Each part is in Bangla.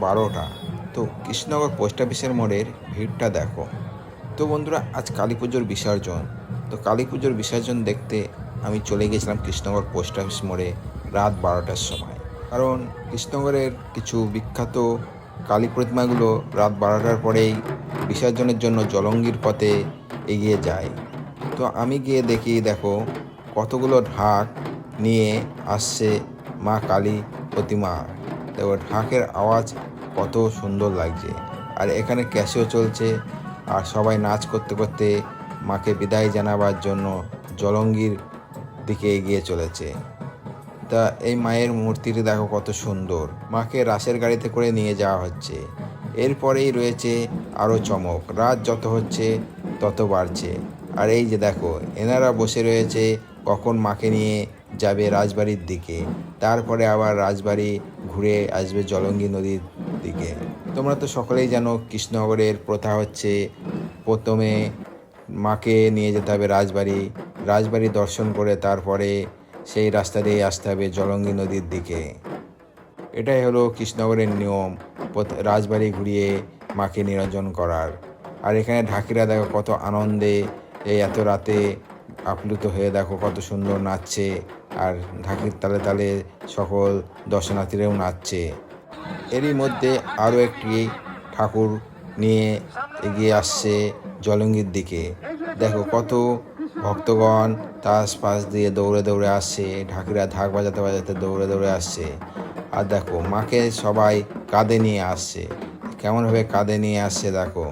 বারোটা। তো কৃষ্ণনগর পোস্ট অফিসের মোড়ের ভিড়টা দেখো। তো বন্ধুরা, আজ কালী পুজোর বিসর্জন। তো কালী পুজোর বিসর্জন দেখতে আমি চলে গেছিলাম কৃষ্ণনগর পোস্ট অফিস মোড়ে রাত বারোটার সময়। কারণ কৃষ্ণনগরের কিছু বিখ্যাত কালী প্রতিমাগুলো রাত বারোটার পরেই বিসর্জনের জন্য জলঙ্গির পথে এগিয়ে যায়। তো আমি গিয়ে দেখি, দেখো, কতগুলো ঢাক নিয়ে আসছে মা কালী প্রতিমা। দেখো ঢাকের আওয়াজ কত সুন্দর লাগছে। আর এখানে ক্যাশেও চলছে। আর সবাই নাচ করতে করতে মাকে বিদায় জানাবার জন্য জলঙ্গির দিকে এগিয়ে চলেছে। তা এই মায়ের মূর্তিটি দেখো কত সুন্দর। মাকে রাসের গাড়িতে করে নিয়ে যাওয়া হচ্ছে। এরপরেই রয়েছে আরও চমক। রাত যত হচ্ছে, তত বাড়ছে। আর এই যে দেখো, এনারা বসে রয়েছে কখন মাকে নিয়ে যাবে রাজবাড়ির দিকে। তারপরে আবার রাজবাড়ি ঘুরে আসবে জলঙ্গি নদীর দিকে। তোমরা তো সকলেই জানো কৃষ্ণনগরের প্রথা হচ্ছে প্রথমে মাকে নিয়ে যেতে হবে রাজবাড়ি। রাজবাড়ি দর্শন করে তারপরে সেই রাস্তা দিয়ে আসতে হবে জলঙ্গি নদীর দিকে। এটাই হলো কৃষ্ণনগরের নিয়ম রাজবাড়ি ঘুরিয়ে মাকে নিরঞ্জন করার। আর এখানে ঢাকিরা দেখো কত আনন্দে, এই এত রাতে আপ্লুত হয়ে দেখো কত সুন্দর নাচছে। আর ঢাকির তালে তালে সকল দর্শনার্থীরাও নাচছে। এরই মধ্যে আরও একটি ঠাকুর নিয়ে এগিয়ে আসছে জলঙ্গির দিকে। দেখো কত ভক্তগণ তার পাশ দিয়ে দৌড়ে দৌড়ে আসছে, ঢাকিরা ঢাক বাজাতে বাজাতে দৌড়ে দৌড়ে আসছে। আর দেখো, মাকে সবাই কাঁধে নিয়ে আসছে। কেমনভাবে কাঁধে নিয়ে আসছে দেখো,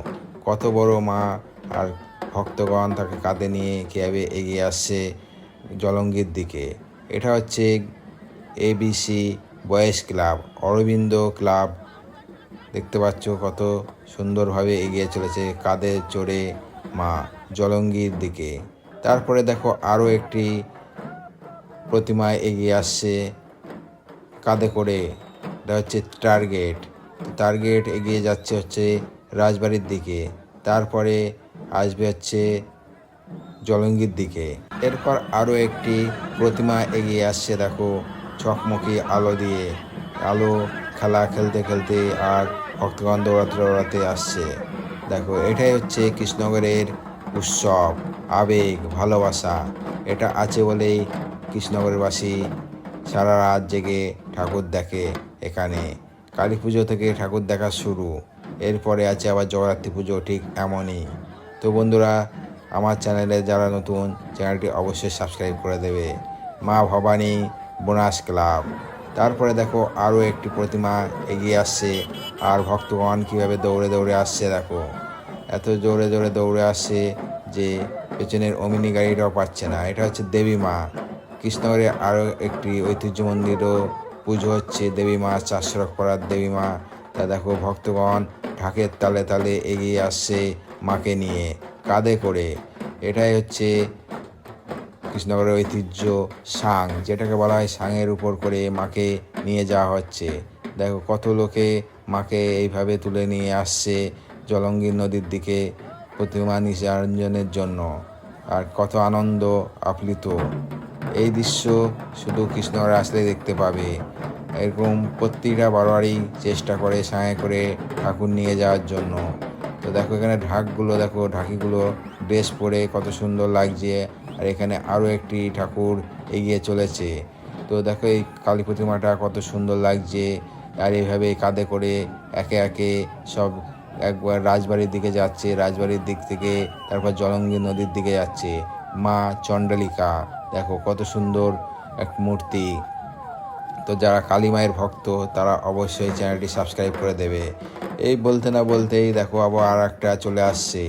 কত বড় মা আর ভক্তগণ তাকে কাঁধে নিয়ে কীভাবে এগিয়ে আসছে জলঙ্গির দিকে। এটা হচ্ছে ABC boys club Aurobindo club. দেখতে পাচ্ছ কত সুন্দরভাবে এগিয়ে চলেছে কাঁধে চড়ে মা জলঙ্গির দিকে। তারপরে দেখো আরও একটি প্রতিমা এগিয়ে আসছে কাঁধে করে, এটা হচ্ছে টার্গেট। টার্গেট এগিয়ে যাচ্ছে হচ্ছে রাজবাড়ির দিকে, তারপরে আসবে হচ্ছে জলঙ্গির দিকে। এরপর আরও একটি প্রতিমা এগিয়ে আসছে, দেখো, চকমকি আলো দিয়ে। আলো খেলা খেলতে খেলতে আর ভক্তগণ দৌড়াতে দৌড়াতে আসছে। দেখো, এটাই হচ্ছে কৃষ্ণনগরের উৎসব, আবেগ, ভালোবাসা। এটা আছে বলেই কৃষ্ণনগরবাসী সারা রাত জেগে ঠাকুর দেখে এখানে। কালী পুজো থেকে ঠাকুর দেখা শুরু। এরপরে আছে আবার জগদ্ধাত্রী পুজো ঠিক এমনই। তো বন্ধুরা আমার চ্যানেলে যারা নতুন, চ্যানেলটি অবশ্যই সাবস্ক্রাইব করে দেবে। মা ভবানী বোনাস ক্লাব। তারপরে দেখো আরও একটি প্রতিমা এগিয়ে আসছে। আর ভক্তগণ কীভাবে দৌড়ে দৌড়ে আসছে দেখো। এত জোরে জোরে দৌড়ে আসছে যে পেছনের অমিনি গাড়িটাও পাচ্ছে না। এটা হচ্ছে দেবী মা। কৃষ্ণনগরে আরও একটি ঐতিহ্য মন্দিরও পুজো হচ্ছে দেবী মা চাষরক করার দেবী মা। তা দেখো ভক্তগণ ঢাকের তালে তালে এগিয়ে আসছে। মাকে নিয়ে কাঁধে করে। এটাই হচ্ছে কৃষ্ণনগরের ঐতিহ্য সাং, যেটাকে বলা হয় সাংয়ের উপর করে মাকে নিয়ে যাওয়া হচ্ছে। দেখো কত লোকে মাকে এইভাবে তুলে নিয়ে আসছে জলঙ্গির নদীর দিকে প্রতিমা নিরঞ্জনের জন্য। আর কত আনন্দ, আপ্লিত। এই দৃশ্য শুধু কৃষ্ণনগরে আসলে দেখতে পাবে। এরকম প্রতিটা বারোয়ারি চেষ্টা করে সাঁয়ে করে ঠাকুর নিয়ে যাওয়ার জন্য। তো দেখো এখানে ঢাকগুলো, দেখো ঢাকিগুলো ড্রেস পরে কত সুন্দর লাগছে। আর এখানে আরও একটি ঠাকুর এগিয়ে চলেছে। তো দেখো এই কালী প্রতিমাটা কত সুন্দর লাগছে। আর এইভাবে কাঁধে করে একে একে সব একবার রাজবাড়ির দিকে যাচ্ছে, রাজবাড়ির দিক থেকে তারপর জলঙ্গি নদীর দিকে যাচ্ছে। মা চণ্ডালিকা, দেখো কত সুন্দর এক মূর্তি। তো যারা কালী মায়ের ভক্ত, তারা অবশ্যই চ্যানেলটি সাবস্ক্রাইব করে দেবে। এই বলতে না বলতেই দেখো আবার আর একটা চলে আসছে।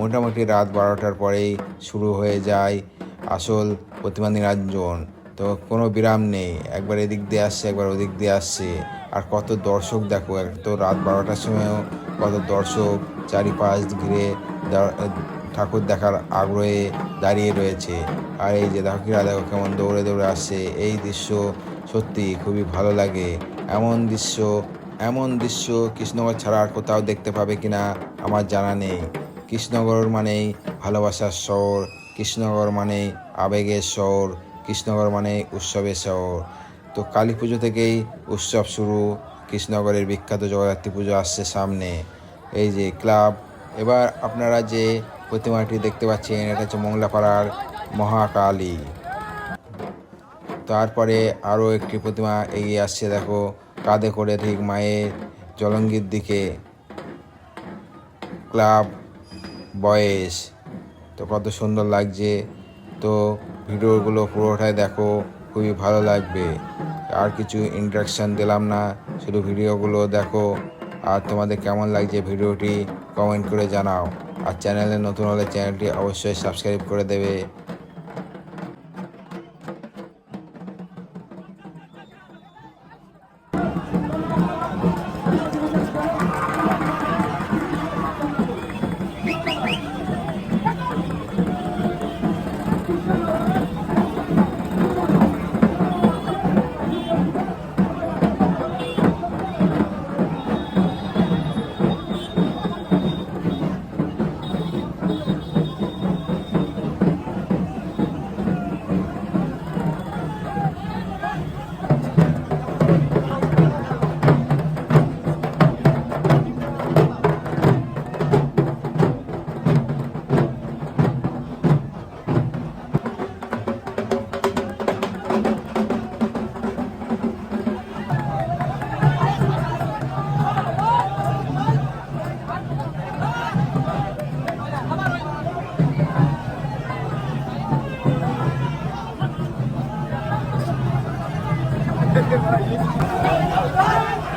মোটামুটি রাত বারোটার পরেই শুরু হয়ে যায় আসল প্রতিমা নিরঞ্জন। তো কোনো বিরাম নেই, একবার এদিক দিয়ে আসছে, একবার ওদিক দিয়ে আসছে। আর কত দর্শক দেখো, এক তো রাত বারোটার সময়ও কত দর্শক চারিপাশ ঘিরে ঠাকুর দেখার আগ্রহে দাঁড়িয়ে রয়েছে। আর এই যে দেখো কেমন দৌড়ে দৌড়ে আসছে, এই দৃশ্য সত্যি খুবই ভালো লাগে। এমন দৃশ্য এমন দৃশ্য কৃষ্ণনগর ছাড়া আর কোথাও দেখতে পাবে কিনা আমার জানা নেই। কৃষ্ণনগর মানেই ভালোবাসার শহর, কৃষ্ণনগর মানেই আবেগের শহর, কৃষ্ণনগর মানে উৎসবের শহর। তো কালী পুজো থেকেই উৎসব শুরু, কৃষ্ণনগরের বিখ্যাত জগদ্ধাত্রী পুজো আসছে সামনে। এই যে ক্লাব, এবার আপনারা যে প্রতিমাটি দেখতে পাচ্ছেন, এটা হচ্ছে মংলাপাড়ার মহাকালী। তারপরে আরও একটি প্রতিমা এগিয়ে আসছে, দেখো, কাঁধে করে ঠিক মায়ের জলঙ্গির দিকে। Club boys. তো কত সুন্দর লাগছে। তো ভিডিওগুলো পুরোটাই দেখো, খুবই ভালো লাগবে। আর কিছু ইন্ট্রাকশান দিলাম না, শুধু ভিডিওগুলো দেখো। আর তোমাদের কেমন লাগছে ভিডিওটি কমেন্ট করে জানাও। আর চ্যানেলে নতুন হলে চ্যানেলটি অবশ্যই সাবস্ক্রাইব করে দেবে। どうぞ。